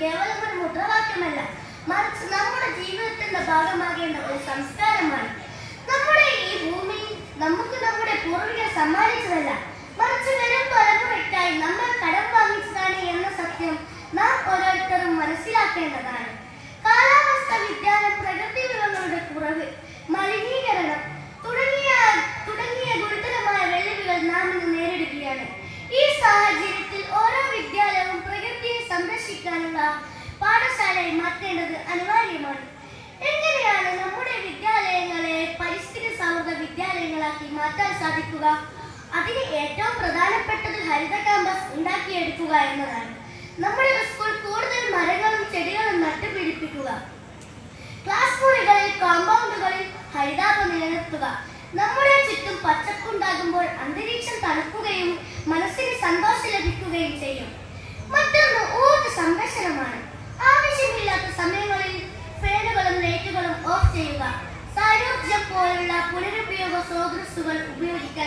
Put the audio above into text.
കേവലം ഒരു മുദ്രാവാക്യമല്ല മറിച്ച് നമ്മുടെ ജീവിതത്തിന്റെ ഭാഗമാകേണ്ട ഒരു സംസ്കാരമാണ്. നമ്മുടെ ഈ ഭൂമി നമുക്ക് നമ്മുടെ പൂർവികർ സമ്മാനിച്ചതല്ല മറിച്ച് വരും തലമുറയ്ക്കായി നമ്മൾ കടം വാങ്ങിച്ചതാണ് എന്ന സത്യം നാം ഓരോരുത്തരും മനസ്സിലാക്കേണ്ടതാണ്. കാലാവസ്ഥ വിദ്യാ പാഠശാലയായി മാറ്റേണ്ടത് അനിവാര്യമാണ്. എങ്ങനെയാണ് നമ്മുടെ വിദ്യാലയങ്ങളെ പരിസ്ഥിതി സൗഹൃദ വിദ്യാലയങ്ങളാക്കി മാറ്റാൻ സാധിക്കുക? അതിന് ഏറ്റവും പ്രധാനപ്പെട്ടത് ഹരിത ക്യാമ്പസ് ഉണ്ടാക്കിയെടുക്കുക എന്നതാണ്. നമ്മുടെ സ്കൂൾ കൂടുതൽ മരങ്ങളും ചെടികളും നട്ടുപിടിപ്പിക്കുക. ക്ലാസ് മുറികളിൽ കോമ്പൗണ്ടുകളിൽ ഹരിതാപം നിലനിർത്തുക. നമ്മുടെ ചുറ്റും പച്ചപ്പുണ്ടാകുമ്പോൾ അന്തരീക്ഷം തണുക്കുകയും പോലുള്ള പുനരുപയോഗ സ്രോതസ്സുകൾ ഉപയോഗിക്കാൻ ശ്രമിക്കുക